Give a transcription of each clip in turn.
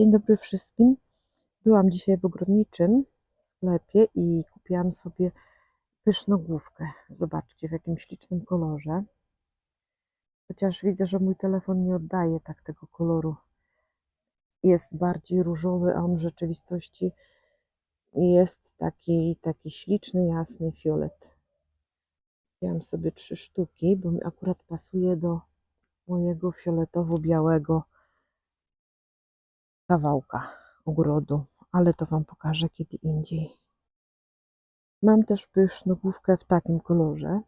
Dzień dobry wszystkim. Byłam dzisiaj w ogrodniczym sklepie i kupiłam sobie pysznogłówkę. Zobaczcie w jakim ślicznym kolorze. Chociaż widzę, że mój telefon nie oddaje tak tego koloru. Jest bardziej różowy, a on w rzeczywistości jest taki, taki śliczny, jasny fiolet. Kupiłam sobie trzy sztuki, bo mi akurat pasuje do mojego fioletowo-białego kawałka ogrodu, ale to Wam pokażę kiedy indziej. Mam też pysznogłówkę w takim kolorze,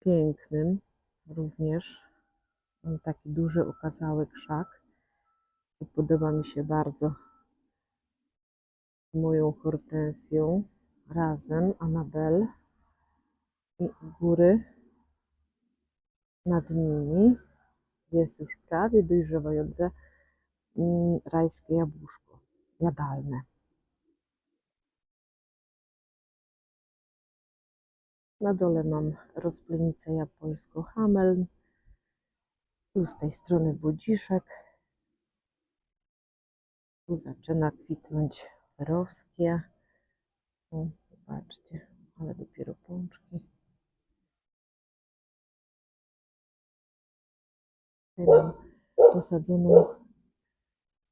pięknym również. Mam taki duży, okazały krzak i podoba mi się bardzo moją hortensją razem, Anabel i góry nad nimi jest już prawie dojrzewające rajskie jabłuszko jadalne. Na dole mam rozplenicę japońską Hameln. Tu z tej strony budziszek. Tu zaczyna kwitnąć perowskie. O, zobaczcie, ale dopiero pączki. Tutaj mam posadzoną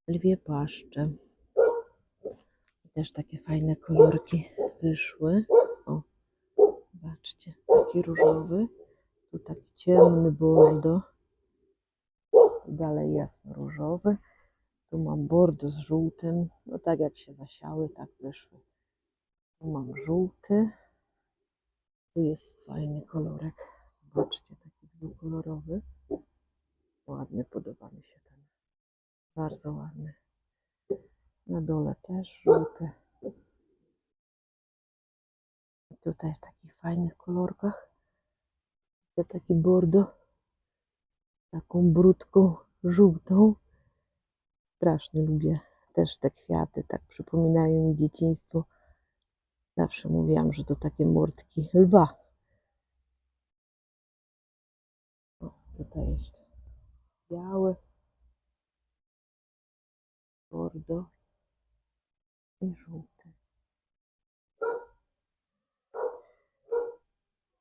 lwie paszczę. I też takie fajne kolorki wyszły. O, zobaczcie, taki różowy. Tu taki ciemny bordo. Dalej jasno różowy. Tu mam bordo z żółtym. No tak jak się zasiały, tak wyszły. Tu mam żółty. Tu jest fajny kolorek. Zobaczcie, taki dwukolorowy. Ładny, podoba mi się ten. Bardzo ładny. Na dole też żółty. I tutaj w takich fajnych kolorkach. Widzę taki bordo. Taką brudką żółtą. Strasznie lubię też te kwiaty. Tak przypominają mi dzieciństwo. Zawsze mówiłam, że to takie mordki lwa. O, tutaj jeszcze biały. Bordo i żółty.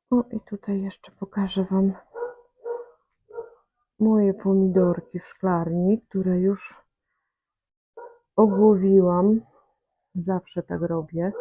O i tutaj jeszcze pokażę Wam moje pomidorki w szklarni, które już ogłowiłam. Zawsze tak robię.